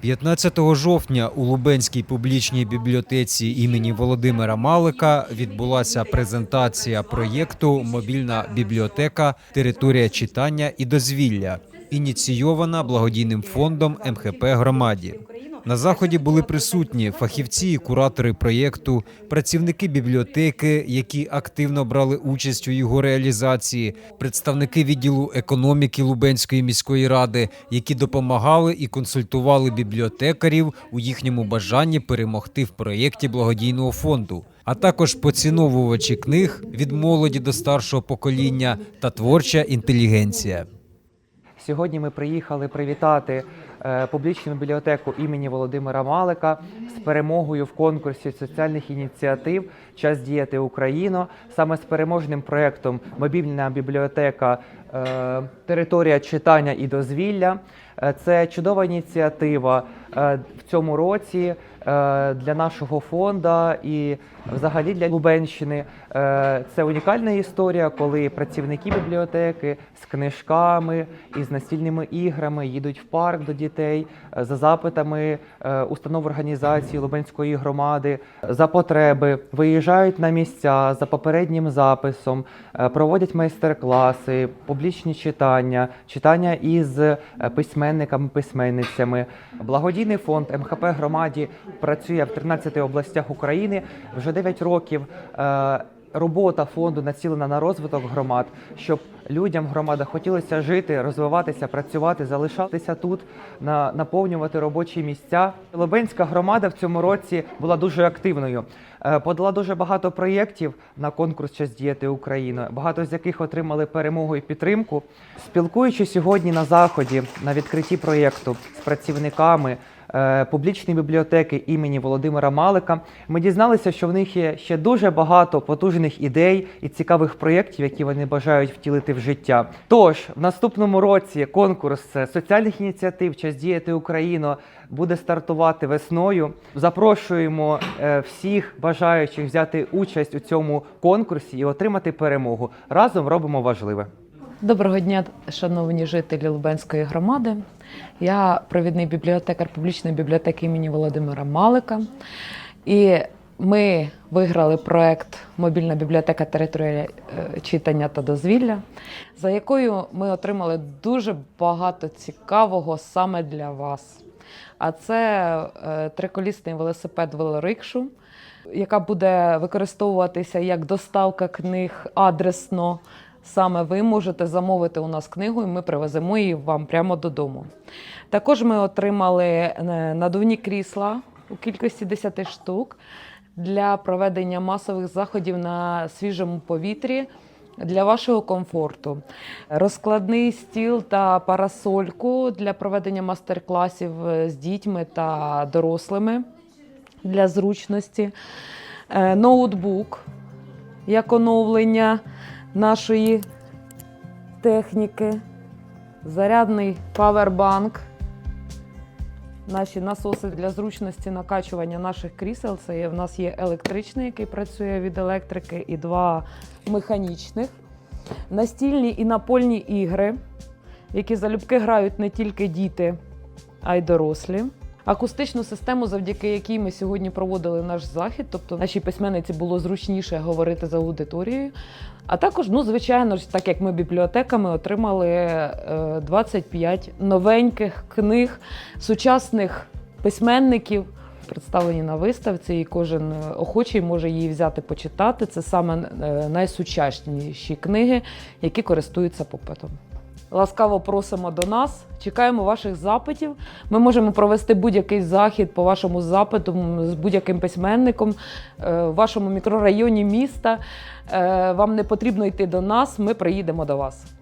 15 жовтня у Лубенській публічній бібліотеці імені Володимира Малика відбулася презентація проєкту Мобільна бібліотека Територія читання і дозвілля, ініційована благодійним фондом МХП громаді. На заході були присутні фахівці і куратори проєкту, працівники бібліотеки, які активно брали участь у його реалізації, представники відділу економіки Лубенської міської ради, які допомагали і консультували бібліотекарів у їхньому бажанні перемогти в проєкті благодійного фонду, а також поціновувачі книг від молоді до старшого покоління та творча інтелігенція. Сьогодні ми приїхали привітати публічну бібліотеку імені Володимира Малика з перемогою в конкурсі соціальних ініціатив Час діяти Україно. Саме з переможним проєктом Мобільна бібліотека е, Територія читання і дозвілля. Е, Це чудова ініціатива е, в цьому році е, для нашого фонду і взагалі для Лубенщини. Е, Це унікальна історія, коли працівники бібліотеки з книжками і з настільними іграми їдуть в парк до дітей е, за запитами е, установ організації Лубенської громади за потреби, виїжджають на місця за попереднім записом, е, проводять майстер-класи, публічні читання, читання із е, письменниками, письменницями. Благодійний фонд МХП громаді працює в 13 областях України вже 9 років. е, Робота фонду націлена на розвиток громад, щоб людям в громадах хотілося жити, розвиватися, працювати, залишатися тут, на, наповнювати робочі місця. Лобенська громада в цьому році була дуже активною. Е, Подала дуже багато проєктів на конкурс Час діяти Україну, багато з яких отримали перемогу і підтримку. Спілкуючись сьогодні на заході на відкритті проєкту з працівниками е, публічної бібліотеки імені Володимира Малика, ми дізналися, що в них є ще дуже багато потужних ідей і цікавих проєктів, які вони бажають втілити в життя. Тож в наступному році конкурс соціальних ініціатив Час діяти Україну буде стартувати весною. Запрошуємо е, всіх бажаючих взяти участь у цьому конкурсі і отримати перемогу. Разом робимо важливе. Доброго дня, шановні жителі Лубенської громади. Я провідний бібліотекар публічної бібліотеки імені Володимира Малика. І ми виграли проект Мобільна бібліотека територія е, читання та дозвілля, за якою ми отримали дуже багато цікавого саме для вас. А це е, триколісний велосипед велорикшу, яка буде використовуватися як доставка книг адресно. Саме ви можете замовити у нас книгу, і ми привеземо її вам прямо додому. Також ми отримали е, надувні крісла у кількості 10 штук для проведення масових заходів на свіжому повітрі для вашого комфорту. Розкладний стіл та парасольку для проведення мастер-класів е, з дітьми та дорослими для зручності. Е, Ноутбук як оновлення нашої техніки, зарядний павербанк, наші насоси для зручності накачування наших крісел. Це є, в нас є електричний, який працює від електрики, і два механічних. Настільні і напольні ігри, які залюбки грають не тільки діти, а й дорослі. Акустичну систему, завдяки якій ми сьогодні проводили наш захід, тобто нашій письменниці було зручніше говорити за аудиторією. А також, ну, звичайно ж, так як ми бібліотеками отримали е, 25 новеньких книг сучасних письменників, представлені на виставці, і кожен е, охочий може її взяти почитати. Це саме е, найсучасніші книги, які користуються попитом. Ласкаво просимо до нас, чекаємо ваших запитів. Ми можемо провести будь-який захід по вашому запиту з будь-яким письменником е, в вашому мікрорайоні міста. Е, Вам не потрібно йти до нас, ми приїдемо до вас.